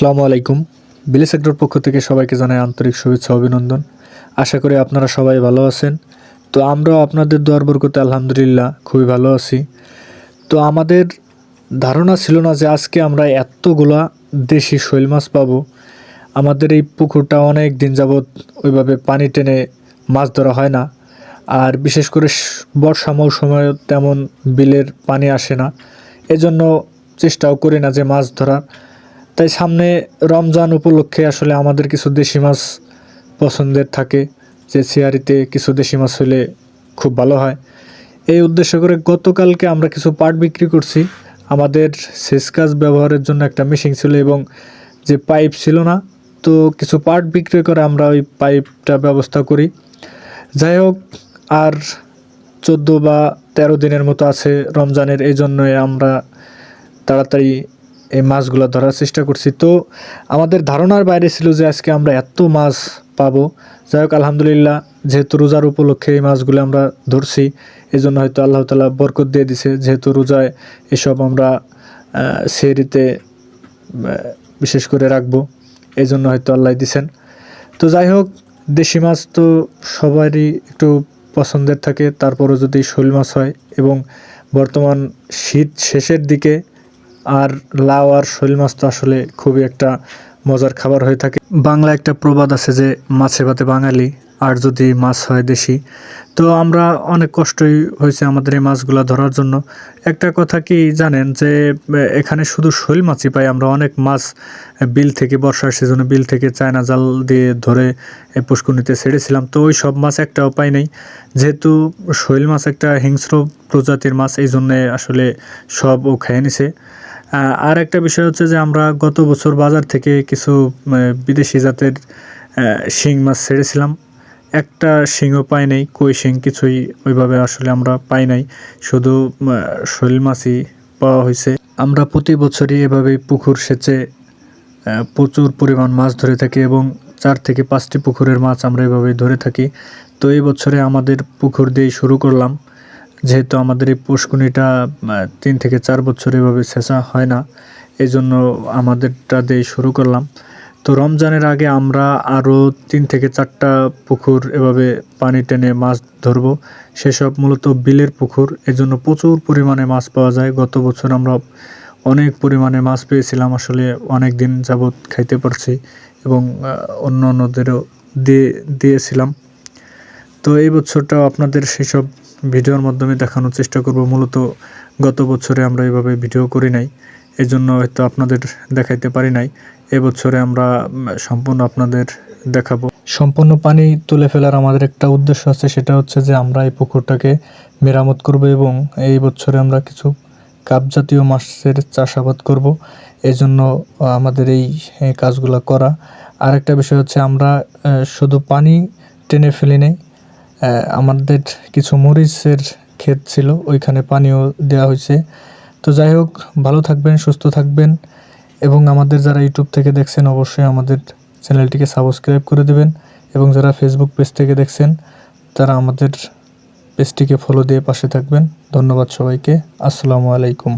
আসসালামু আলাইকুম। বিলি সেক্টর পক্ষ থেকে সবাইকে জানাই আন্তরিক শুভেচ্ছা অভিনন্দন। আশা করি আপনারা সবাই ভালো আছেন। তো আমরাও আপনাদের দোয়ার বরকতে আলহামদুলিল্লাহ খুবই ভালো আছি। তো আমাদের ধারণা ছিল না যে আজকে আমরা এতগুলা দেশি শৈল মাছ পাবো। আমাদের এই পুকুরটা অনেক দিন যাবৎ ওইভাবে পানি টেনে মাছ ধরা হয় না। আর বিশেষ করে বর্ষা মৌসুমে তেমন বিলের পানি আসে না। এজন্য চেষ্টাও করি না যে মাছ ধরার। তাই সামনে রমজান উপলক্ষে আসলে আমাদের কিছু দেশি মাছ পছন্দের থাকে, যে সিয়ারিতে কিছু দেশি মাছ হলে খুব ভালো হয়। এই উদ্দেশ্য করে গতকালকে আমরা কিছু পাট বিক্রি করছি। আমাদের সেচ কাজ ব্যবহারের জন্য একটা মেশিন ছিল এবং যে পাইপ ছিল না, তো কিছু পার্ট বিক্রি করে আমরা ওই পাইপটা ব্যবস্থা করি। যাই হোক, আর চোদ্দ বা তেরো দিনের মতো আছে রমজানের এই জন্যই আমরা তাড়াতাড়ি এই মাছগুলো ধরার চেষ্টা করছি। তো আমাদের ধারণার বাইরে ছিল যে আজকে আমরা এত মাছ পাবো। যাই হোক, আলহামদুলিল্লাহ, যেহেতু রোজার উপলক্ষে এই মাছগুলো আমরা ধরছি এই জন্য হয়তো আল্লাহ তালা বরকত দিয়ে দিছে। যেহেতু রোজায় এসব আমরা সেরিতে বিশেষ করে রাখব এই জন্য হয়তো আল্লাহ দিছেন। তো যাই হোক, দেশি মাছ তো সবারই একটু পছন্দের থাকে। তারপরও যদি শোল মাছ হয় এবং বর্তমান শীত শেষের দিকে আর লাউ আর শৈল মাছ তো আসলে খুবই একটা মজার খাবার হয়ে থাকে। বাংলা একটা প্রবাদ আছে যে, মাছে ভাতে বাঙালি, আর যদি মাছ হয় দেশি তো আমরা অনেক কষ্টই হয়েছে আমাদের এই মাছগুলো ধরার জন্য। একটা কথা কি জানেন যে, এখানে শুধু শৈল মাছই পাই, আমরা অনেক মাছ বিল থেকে, বর্ষার সিজনে বিল থেকে চায়না জাল দিয়ে ধরে পুষ্কুনিতে ছেড়েছিলাম। তো ওই সব মাছ একটাও পাই নাই। যেহেতু শৈল মাছ একটা হিংস্র প্রজাতির মাছ, এই জন্যে আসলে সব ও খেয়ে নিছে। আর একটা বিষয় হচ্ছে যে, আমরা গত বছর বাজার থেকে কিছু বিদেশি জাতের শিং মাছ ছেড়েছিলাম। একটা শিংও পাই নাই, কই শিং? কিছুই ওইভাবে আসলে আমরা পাই নাই। শুধু শৈল মাছই পাওয়া হয়েছে আমরা প্রতি বছরই এভাবেই পুকুর সেচে প্রচুর পরিমাণ মাছ ধরে থাকি এবং চার থেকে পাঁচটি পুকুরের মাছ আমরা এভাবে ধরে থাকি। তো এই বছরে আমাদের পুকুর দিয়েই শুরু করলাম। যেহেতু আমাদের এই পুষ্কুনিটা তিন থেকে চার বছর এভাবে সেচা হয় না এই জন্য আমাদেরটা দিয়ে শুরু করলাম। তো রমজানের আগে আমরা আরও তিন থেকে চারটা পুকুর এভাবে পানি টেনে মাছ ধরবো। সেসব মূলত বিলের পুকুর। এজন্য প্রচুর পরিমাণে মাছ পাওয়া যায়। গত বছর আমরা অনেক পরিমাণে মাছ পেয়েছিলাম। আসলে অনেক দিন যাবৎ খাইতে পারছি এবং অন্য অন্যদেরও দিয়ে দিয়েছিলাম। তো এই বছরটাও আপনাদের সেসব ভিডিওর মাধ্যমে দেখানোর চেষ্টা করব। মূলত গত বছরে আমরা এভাবে ভিডিও করি নাই। এই জন্য হয়তো আপনাদের দেখাইতে পারি নাই। এবছরে আমরা সম্পূর্ণ আপনাদের দেখাবো। সম্পূর্ণ পানি তুলে ফেলার আমাদের একটা উদ্দেশ্য আছে, সেটা হচ্ছে যে আমরা এই পুকুরটাকে মেরামত করব এবং এই বছরে আমরা কিছু কাপ জাতীয় মাছের চাষাবাদ করব। এই জন্য আমাদের এই কাজগুলো করা। আর একটা বিষয় হচ্ছে আমরা শুধু পানি টেনে ফেলি নেই আমাদের কিছু মরিচের ক্ষেত ছিল, ওইখানে পানিও দেওয়া হয়েছে। তো যাই হোক, ভালো থাকবেন, সুস্থ থাকবেন এবং আমাদের যারা ইউটিউব থেকে দেখছেন অবশ্যই আমাদের চ্যানেলটিকে সাবস্ক্রাইব করে দেবেন এবং যারা ফেসবুক পেজ থেকে দেখছেন, তারা আমাদের পেজটিকে ফলো দিয়ে পাশে থাকবেন। ধন্যবাদ সবাইকে। আসসালামু আলাইকুম।